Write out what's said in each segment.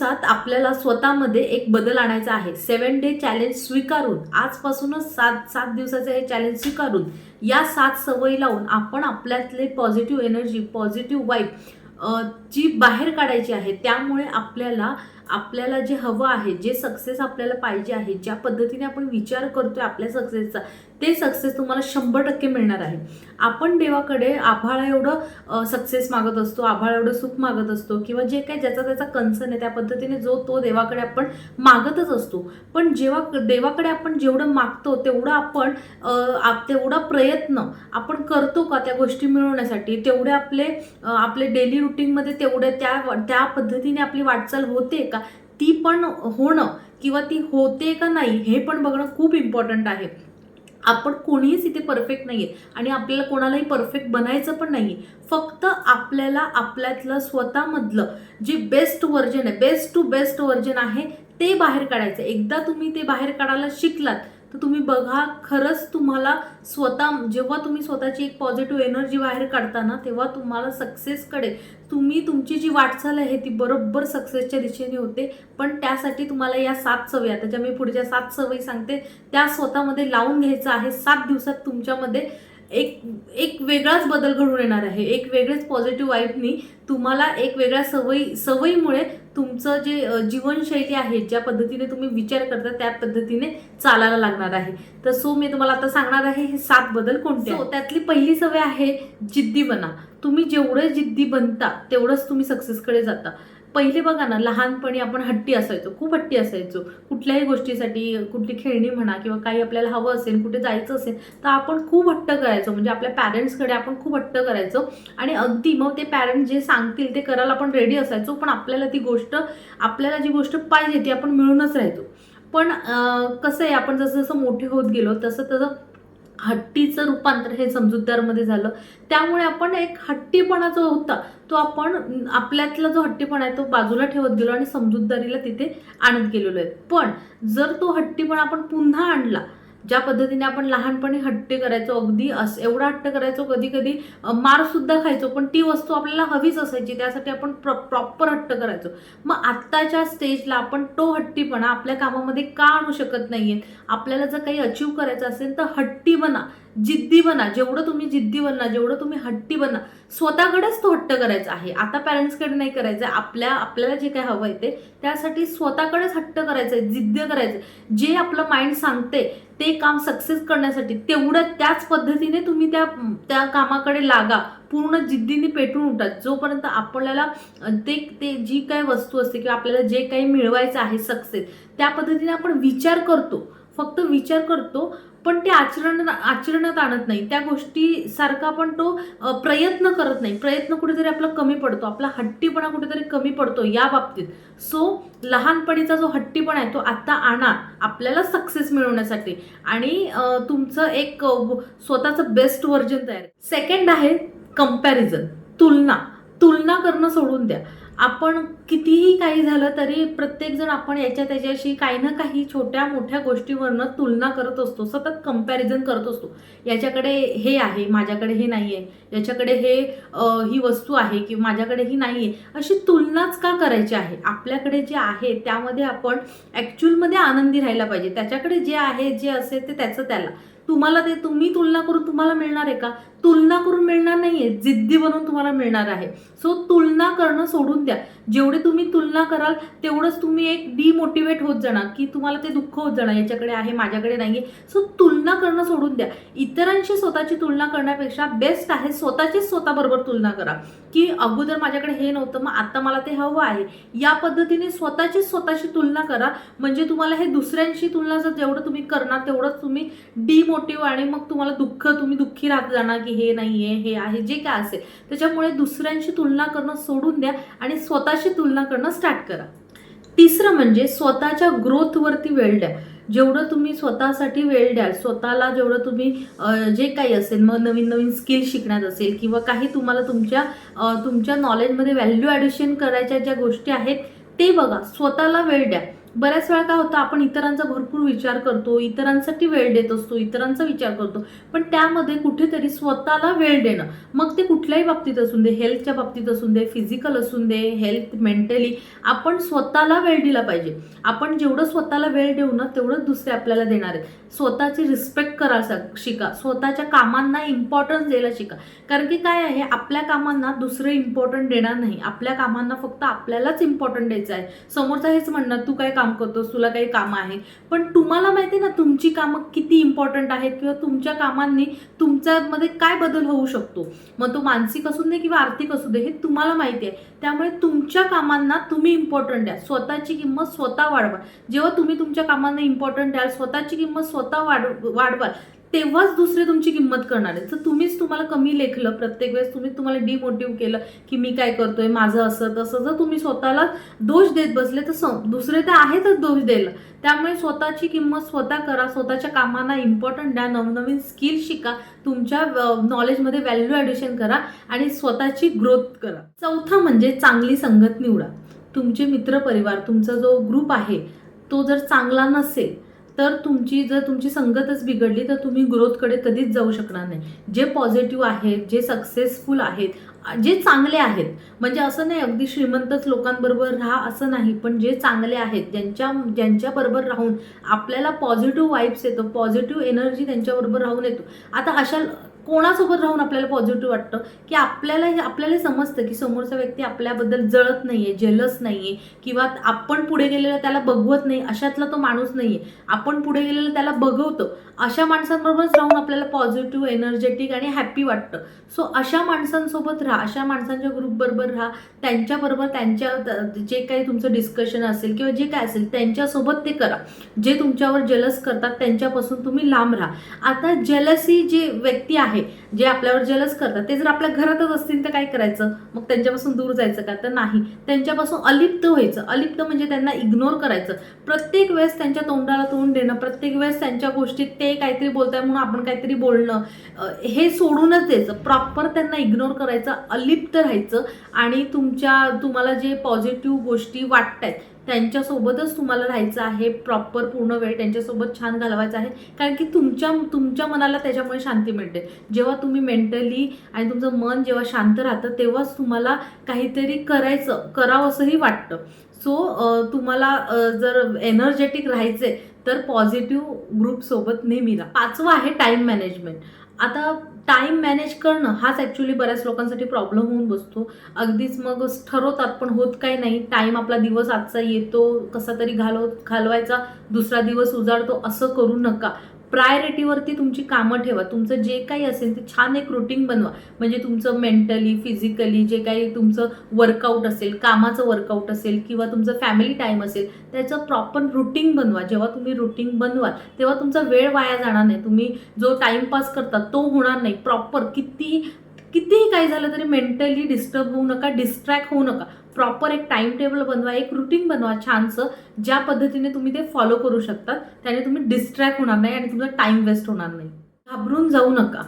दिवसात आपल्याला स्वतःमध्ये एक बदल आणायचा आहे. सेवन डे चॅलेंज स्वीकारून आजपासूनच सात सात दिवसाचं हे चॅलेंज स्वीकारून या सात सवयी लावून आपण आपल्यातले पॉझिटिव्ह एनर्जी पॉझिटिव्ह वाईब जी बाहेर काढायची आहे. त्यामुळे आपल्याला आपल्याला जे हवं आहे जे सक्सेस आपल्याला पाहिजे आहे ज्या पद्धतीने आपण विचार करतोय आपल्या सक्सेसचा ते सक्सेस तुम्हाला शंभर टक्के मिळणार आहे. आपण देवाकडे आभाळा एवढं सक्सेस मागत असतो आभाळ एवढं सुख मागत असतो किंवा जे काही ज्याचा त्याचा कन्सर्न आहे त्या पद्धतीने जो तो देवाकडे आपण मागतच असतो. पण जेव्हा देवाकडे आपण जेवढं मागतो तेवढं आपण आप- तेवढा प्रयत्न आपण करतो का त्या गोष्टी मिळवण्यासाठी तेवढे आपले आपले डेली रुटीनमध्ये तेवढे त्या त्या पद्धतीने आपली वाटचाल होते का? ती पण होणं किंवा ती होते का नाही हे पण बघणं खूप इम्पॉर्टंट आहे. आपण कोणीच इथे परफेक्ट नाही आहे आणि आपल्याला कोणालाही परफेक्ट बनायचं पण नाही फक्त आपल्याला आपल्यातलं स्वतःमधलं जे बेस्ट व्हर्जन आहे बेस्ट टू बेस्ट व्हर्जन आहे ते बाहेर काढायचं. एकदा तुम्ही ते बाहेर काढायला शिकलात तर तुम्ही बघा खरंच तुम्हाला स्वतः जेव्हा तुम्ही स्वतःची एक पॉझिटिव्ह एनर्जी बाहेर काढता ना तेव्हा तुम्हाला सक्सेसकडे तुम्ही तुमची जी वाटचाल आहे ती बरोबर सक्सेसच्या दिशेने होते. पण त्यासाठी तुम्हाला या सात सवयी आता ज्या मी पुढच्या सात सवयी सांगते त्या स्वतःमध्ये लावून घ्यायचं आहे. सात दिवसात तुमच्यामध्ये एक एक वेगळाच बदल घडून येणार आहे. एक वेगळेच पॉझिटिव्ह वाईफनी तुम्हाला एक वेगळ्या सवयी सवयीमुळे तुमचं जे जीवनशैली आहे ज्या पद्धतीने तुम्ही विचार करता त्या पद्धतीने चालायला लागणार आहे. तर सो मी तुम्हाला आता सांगणार आहे हे सात बदल कोणते सो त्यातली पहिली सवय आहे जिद्दी बना. तुम्ही जेवढे जिद्दी बनता तेवढंच तुम्ही सक्सेसकडे जाता. पहिले बघा ना लहानपणी आपण हट्टी असायचो खूप हट्टी असायचो. कुठल्याही गोष्टीसाठी कुठली खेळणी म्हणा किंवा काही आपल्याला हवं असेल कुठे जायचं असेल तर आपण खूप हट्ट करायचो. म्हणजे आपल्या पॅरेंट्सकडे आपण खूप हट्ट करायचो. आणि अगदी मग ते पॅरेंट्स जे सांगतील ते करायला आपण रेडी असायचो. पण आपल्याला ती गोष्ट आपल्याला जी गोष्ट पाहिजे ती आपण मिळूनच राहायचो. पण कसं आहे आपण जसं जसं मोठे होत गेलो तसं तसं हट्टीचं रूपांतर हे समजूतदारमध्ये झालं. त्यामुळे आपण एक हट्टीपणा जो होता तो आपण आपल्यातला जो हट्टीपणा आहे तो बाजूला ठेवत गेलो आणि समजूतदारीला तिथे आणत गेलेलो आहे. पण जर तो हट्टीपणा आपण पुन्हा आणला ज्या पद्धतीने आपण लहानपणी हट्टे करायचो अगदी अस एवढा हट्ट करायचो कधी कधी मारसुद्धा खायचो पण ती वस्तू आपल्याला हवीच असायची त्यासाठी आपण प्र प्रॉपर हट्ट करायचो. मग आत्ताच्या स्टेजला आपण तो हट्टीपणा आपल्या कामामध्ये का आणू शकत नाहीये? आपल्याला जर काही अचीव करायचं असेल तर हट्टी बना जिद्दी बना जेवढं तुम्ही जिद्दी बना जेवढं तुम्ही हट्टी बना स्वतःकडेच तो हट्ट करायचा आहे. आता पॅरेंट्सकडे नाही करायचं आहे आपल्या आपल्याला जे काय हवं आहे ते त्यासाठी स्वतःकडेच हट्ट करायचं आहे जिद्द करायचं जे आपलं माइंड सांगते ते काम सक्सेस करण्यासाठी तेवढं त्याच पद्धतीने तुम्ही त्या त्या कामाकडे लागा. पूर्ण जिद्दीने पेटून उठतात जोपर्यंत आपल्याला ते ते जी काही वस्तू असते किंवा आपल्याला जे काही मिळवायचं आहे सक्सेस त्या पद्धतीने आपण विचार करतो. फक्त विचार करतो पण ते आचरण आचरणात आणत नाही. त्या गोष्टीसारखा आपण तो प्रयत्न करत नाही. प्रयत्न कुठेतरी आपला कमी पडतो. आपला हट्टीपणा कुठेतरी कमी पडतो या बाबतीत. सो लहानपणीचा जो हट्टीपणा आहे तो आता आणा. आपल्याला सक्सेस मिळवण्यासाठी. आणि तुमचं एक स्वतःचं बेस्ट व्हर्जन तयार. सेकंड आहे कंपॅरिझन तुलना. तुलना करणं सोडून द्या. आपण कितीही काही झालं तरी प्रत्येकजण आपण याच्या त्याच्याशी काही ना काही छोट्या मोठ्या गोष्टीवरनं तुलना करत असतो सतत कंपॅरिझन करत असतो. याच्याकडे हे आहे माझ्याकडे हे नाही आहे याच्याकडे हे ही वस्तू आहे किंवा माझ्याकडे ही नाही आहे अशी तुलनाच का करायची आहे? आपल्याकडे जे आहे त्यामध्ये आपण ॲक्च्युअलमध्ये आनंदी राहायला पाहिजे. त्याच्याकडे जे आहे जे असेल ते त्याचं त्याला. तुम्हाला ते तुम्ही तुलना करून तुम्हाला मिळणार आहे का? तुलना करून मिळणार नाही आहे जिद्दी बनून तुम्हाला मिळणार आहे. सो तुलना करणं सोडून द्या. जेवढे तुम्ही तुलना कराल तेवढंच तुम्ही एक डिमोटिवेट होत जाणार की तुम्हाला ते दुःख होत जाणार याच्याकडे आहे माझ्याकडे नाही आहे सो तुलना करणं सोडून द्या. इतरांशी स्वतःची तुलना करण्यापेक्षा बेस्ट आहे स्वतःचीच स्वतःबरोबर तुलना करा. की अगोदर माझ्याकडे हे नव्हतं मग आता मला ते हवं आहे. या पद्धतीने स्वतःचीच स्वतःची तुलना करा. म्हणजे तुम्हाला हे दुसऱ्यांशी तुलना जर जेवढं तुम्ही करणार तेवढंच तुम्ही डिमोटिव्ह आणि मग तुम्हाला दुःख तुम्ही दुःखी राहत जाणार की हे नाही आहे हे आहे जे काय असेल. त्याच्यामुळे दुसऱ्यांशी तुलना करणं सोडून द्या आणि स्वतःशी तुलना करणं स्टार्ट करा. तिसरं म्हणजे स्वतःच्या ग्रोथवरती वेळ द्या. जेवढं तुम्ही स्वतःसाठी वेळ द्याल स्वतःला जेवढं तुम्ही जे काही असेल मग नवीन नवीन स्किल शिकण्यात असेल किंवा काही तुम्हाला तुमच्या तुमच्या नॉलेजमध्ये व्हॅल्यू ॲडिशन करायच्या ज्या गोष्टी आहेत ते बघा. स्वतःला वेळ द्या. बऱ्याच वेळा काय होतं आपण इतरांचा भरपूर विचार करतो इतरांसाठी वेळ देत असतो इतरांचा विचार करतो पण त्यामध्ये कुठेतरी स्वतःला वेळ देणं. मग ते कुठल्याही बाबतीत असून दे हेल्थच्या बाबतीत असून दे फिजिकल असून दे हेल्थ मेंटली आपण स्वतःला वेळ दिला पाहिजे. आपण जेवढं स्वतःला वेळ देऊ ना तेवढंच दुसरे आपल्याला देणार आहेत. स्वतःची रिस्पेक्ट करायला शिका. स्वतःच्या कामांना इम्पॉर्टन्स द्यायला शिका. कारण की काय आहे आपल्या कामांना दुसरे इम्पॉर्टंट देणार नाही. आपल्या कामांना फक्त आपल्यालाच इम्पॉर्टंट द्यायचं आहे. समोरचा हेच म्हणणार तू काय काम करतोस तुला काही कामं आहे पण तुम्हाला माहिती आहे ना तुमची कामं किती इम्पॉर्टंट आहेत किंवा तुमच्या कामांनी तुमच्यामध्ये काय बदल होऊ शकतो? मग तो मानसिक असू दे किंवा आर्थिक असू दे हे तुम्हाला माहिती आहे. त्यामुळे तुमच्या कामांना तुम्ही इम्पॉर्टंट द्या स्वतःची किंमत स्वतः वाढवा. जेव्हा तुम्ही तुमच्या कामांना इम्पॉर्टंट द्याल स्वतःची किंमत स्वतः वाढ वाढवाल तेव्हाच दुसरे तुमची किंमत करणार आहेत. तर तुम्हीच तुम्हाला कमी लेखलं प्रत्येक वेळेस तुम्ही तुम्हाला डिमोटिव्ह केलं की मी काय करतोय माझं असं तसं जर तुम्ही स्वतःला दोष देत बसले तर सं दुसरे तर आहेतच दोष द्यायला. त्यामुळे स्वतःची किंमत स्वतः करा स्वतःच्या कामांना इम्पॉर्टंट द्या नवनवीन स्किल शिका तुमच्या नॉलेजमध्ये व्हॅल्यू ॲडिशन करा आणि स्वतःची ग्रोथ करा. चौथं म्हणजे चांगली संगत निवडा. तुमचे मित्रपरिवार तुमचा जो ग्रुप आहे तो जर चांगला नसेल तर तुमची जर तुमची संगतच बिघडली तर तुम्ही ग्रोथकडे कधीच जाऊ शकणार नाही. जे पॉझिटिव्ह आहेत जे सक्सेसफुल आहेत जे चांगले आहेत म्हणजे असं नाही अगदी श्रीमंतच लोकांबरोबर राहा असं नाही पण जे चांगले आहेत ज्यांच्या ज्यांच्याबरोबर राहून आपल्याला पॉझिटिव्ह वाईब्स येतो पॉझिटिव्ह एनर्जी त्यांच्याबरोबर राहून येतो. आता अशा कोणासोबत राहून आपल्याला पॉझिटिव्ह वाटतं? की आपल्याला आपल्याला समजतं की समोरचा व्यक्ती आपल्याबद्दल जळत नाही आहे जलस जेलस आहे किंवा आपण पुढे गेलेलं त्याला बघवत नाही अशातला तो माणूस नाही आहे आपण पुढे गेलेलं त्याला बघवतो. अशा माणसांबरोबरच राहून आपल्याला पॉझिटिव्ह एनर्जेटिक आणि हॅप्पी वाटतं. सो अशा माणसांसोबत राहा अशा माणसांच्या ग्रुपबरोबर राहा. त्यांच्याबरोबर त्यांच्या जे काही तुमचं डिस्कशन असेल किंवा जे काय असेल त्यांच्यासोबत ते करा. जे तुमच्यावर जेलस करतात त्यांच्यापासून तुम्ही लांब राहा. आता जेलसी जे व्यक्ती आहे आहे. जे आपल्यावर जलस करतात ते जर आपल्या घरातच असतील तर काय करायचं? मग त्यांच्यापासून दूर जायचं का? तर नाही. त्यांच्यापासून अलिप्त व्हायचं. अलिप्त म्हणजे त्यांना इग्नोर करायचं. प्रत्येक वेळेस त्यांच्या तोंडाला तोंड देणं प्रत्येक वेळेस त्यांच्या गोष्टीत ते काहीतरी बोलताय म्हणून आपण काहीतरी बोलणं हे सोडूनच द्यायचं. प्रॉपर त्यांना इग्नोर करायचं अलिप्त राहायचं आणि तुमच्या तुम्हाला जे पॉझिटिव्ह गोष्टी वाटत आहेत त्यांच्यासोबतच तुम्हाला राहायचं आहे प्रॉपर पूर्ण वेळ त्यांच्यासोबत छान घालवायचा आहे. कारण की तुमच्या तुमच्या मनाला त्याच्यामुळे शांती मिळते. जेव्हा तुम्ही मेंटली आणि तुमचं मन जेव्हा शांत राहतं तेव्हाच तुम्हाला काहीतरी करायचं करावं असंही वाटतं सो तुम्हाला जर एनर्जेटिक राहायचे तर पॉझिटिव्ह ग्रुपसोबत नेहमी राहा. पाचवं आहे टाईम मॅनेजमेंट आता टाईम मॅनेज करणं हाच ॲक्च्युली बऱ्याच लोकांसाठी प्रॉब्लेम होऊन बसतो. अगदीच मग ठरवतात पण होत काही नाही. टाईम आपला दिवस आजचा येतो कसा तरी घालव घालवायचा दुसरा दिवस उजाडतो असं करू नका. प्रायोरिटीवरती तुमची कामं ठेवा. तुमचं जे काही असेल ते छान एक रुटीन बनवा. म्हणजे तुमचं मेंटली फिजिकली जे काही तुमचं वर्कआउट असेल कामाचं वर्कआउट असेल किंवा तुमचं फॅमिली टाईम असेल त्याचं प्रॉपर रुटीन बनवा. जेव्हा तुम्ही रुटीन बनवाल तेव्हा तुमचा वेळ वाया जाणार नाही. तुम्ही जो टाईमपास करता तो होणार नाही. प्रॉपर कितीही कितीही काही झालं तरी मेंटली डिस्टर्ब होऊ नका डिस्ट्रॅक्ट होऊ नका. प्रॉपर एक टाइम टेबल बनवा एक रुटीन बनवा छानसं ज्या पद्धतीने तुम्ही ते फॉलो करू शकता. त्याने तुम्ही डिस्ट्रॅक्ट होणार नाही आणि तुमचा टाइम वेस्ट होणार नाही. घाबरून जाऊ नका.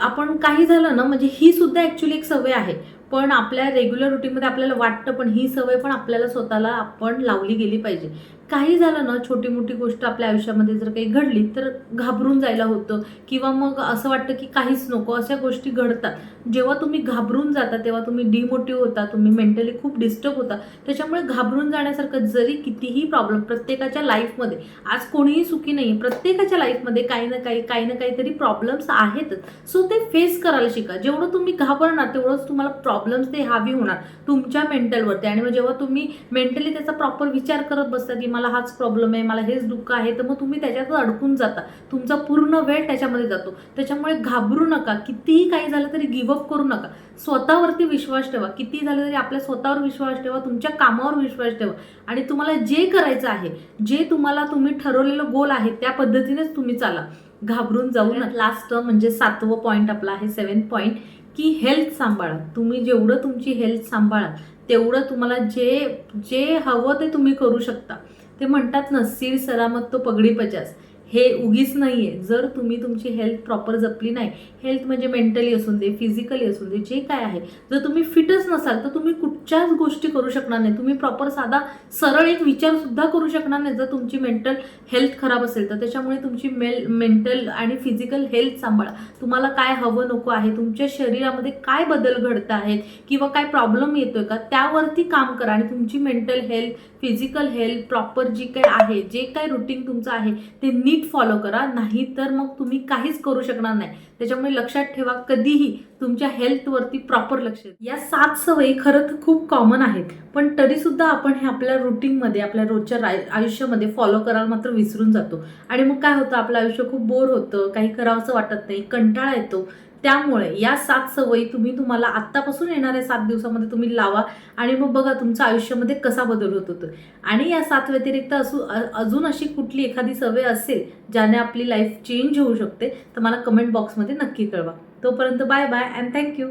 आपण काही झालं ना म्हणजे ही सुद्धा ॲक्च्युली एक सवय आहे. पण आपल्या रेग्युलर रुटीनमध्ये आपल्याला वाटतं पण ही सवय पण आपल्याला स्वतःला आपण लावली गेली पाहिजे. काही झालं ना छोटी मोठी गोष्ट आपल्या आयुष्यामध्ये जर काही घडली तर घाबरून जायला होतं. किंवा मग असं वाटतं की काहीच नको अशा गोष्टी घडतात. जेव्हा तुम्ही घाबरून जाता तेव्हा तुम्ही डिमोटिव्ह होता तुम्ही मेंटली खूप डिस्टर्ब होता. त्याच्यामुळे घाबरून जाण्यासारखं जरी कितीही प्रॉब्लेम प्रत्येकाच्या लाईफमध्ये आज कोणीही सुखी नाही प्रत्येकाच्या लाईफमध्ये काही ना काही काही ना काहीतरी प्रॉब्लेम्स आहेतच. सो ते फेस करायला शिका. जेवढं तुम्ही घाबरणार तेवढंच तुम्हाला प्रॉब्लेम्स ते हावी होणार तुमच्या मेंटलवरती आणि मग जेव्हा तुम्ही मेंटली त्याचा प्रॉपर विचार करत बसता की मला हाच प्रॉब्लेम आहे मला हेच दुःख आहे तर मग तुम्ही त्याच्यातच अडकून जाता. तुमचा पूर्ण वेळ त्याच्यामध्ये जातो. त्याच्यामुळे घाबरू नका. कितीही काही झालं तरी गिवअप करू नका. स्वतःवरती विश्वास ठेवा. किती झालं तरी आपल्या स्वतःवर विश्वास ठेवा तुमच्या कामावर विश्वास ठेवा. आणि तुम्हाला जे करायचं आहे जे तुम्हाला तुम्ही ठरवलेलं गोल आहे त्या पद्धतीनेच तुम्ही चाला. घाबरून जाऊ नका. लास्ट म्हणजे सातवं पॉईंट आपला आहे सेवन पॉईंट की हेल्थ सांभाळा. तुम्ही जेवढं तुमची हेल्थ सांभाळा तेवढं तुम्हाला जे जे हवं ते तुम्ही करू शकता. ते म्हणतात ना सिर सलामत तो पगडी पचास. हे उगीच नाही आहे जर तुम्ही तुमची हेल्थ प्रॉपर जपली नाही हेल्थ म्हणजे मेंटली असून दे फिजिकली असून दे जे काय आहे जर तुम्ही फिटच नसाल तर तुम्ही कुठच्याच गोष्टी करू शकणार नाही. तुम्ही प्रॉपर साधा सरळ एक विचारसुद्धा करू शकणार नाही. जर तुमची मेंटल हेल्थ खराब असेल तर त्याच्यामुळे तुमची मेल मेंटल आणि फिजिकल हेल्थ सांभाळा. तुम्हाला काय हवं नको आहे तुमच्या शरीरामध्ये काय बदल घडत आहेत किंवा काय प्रॉब्लेम येतोय का त्यावरती काम करा. आणि तुमची mental health physical health proper जी काय आहे जे काय रुटीन तुमचं आहे ते नीट फॉलो करा नाही तर मग तुम्ही काहीच करू शकणार नाही. त्याच्यामुळे लक्षात ठेवा कधीही तुमच्या हेल्थवरती प्रॉपर लक्ष या सात सवयी खरं तर खूप कॉमन आहेत पण तरीसुद्धा आपण हे आपल्या रुटीनमध्ये आपल्या रोजच्या राय- आयुष्यामध्ये फॉलो करायला मात्र विसरून जातो. आणि मग काय होतं आपलं आयुष्य खूप बोर होतं काही करावंसं वाटत नाही कंटाळा येतो. त्यामुळे या सात सवयी तुम्ही तुम्हाला आत्तापासून येणाऱ्या सात दिवसामध्ये तुम्ही लावा आणि मग बघा तुमच्या आयुष्यामध्ये कसा बदल होत होतो. आणि या सात व्यतिरिक्त असू अजून अशी कुठली एखादी सवय असेल ज्याने आपली लाईफ चेंज होऊ शकते तर मला कमेंट बॉक्समध्ये नक्की कळवा. तोपर्यंत बाय बाय अँड थँक्यू